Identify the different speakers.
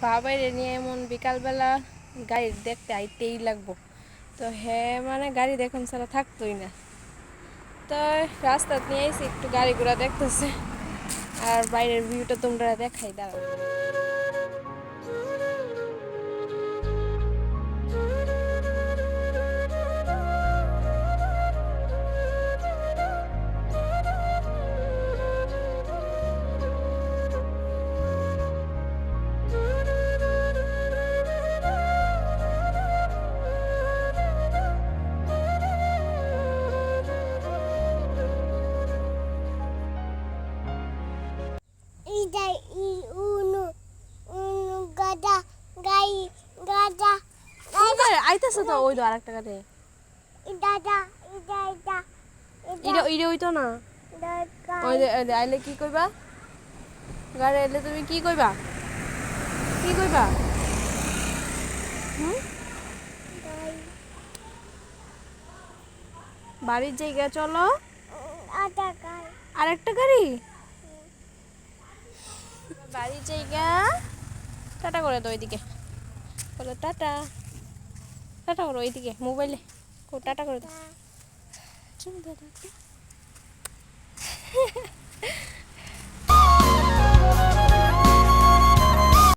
Speaker 1: বাবাইরে নিয়ে এমন বিকালবেলা গাড়ি দেখতে আইতেই লাগবো। তো হ্যাঁ মানে গাড়ি দেখুন ছাড়া থাকতোই না। তো রাস্তা নিয়ে আইসি, একটু গাড়ি ঘোড়া দেখতেছে। আর বাইরের ভিউটা তোমরা দেখাই, দাঁড়াও। আইতেছে তো ওই তো ইরে ইরে ওই তো না। ওই যে আইলে কি কইবা? গাড়ি আইলে তুমি কি কইবা? কি কইবা? হুম? বাড়ির জায়গা চলো।
Speaker 2: gai
Speaker 1: আরেকটা গাড়ি? বাড়ির জায়গা। টাটা করে দাও ওইদিকে বলো টাটা। টাটা করো ওইদিকে মোবাইলে। টাটা করে দাও। চল দাদা।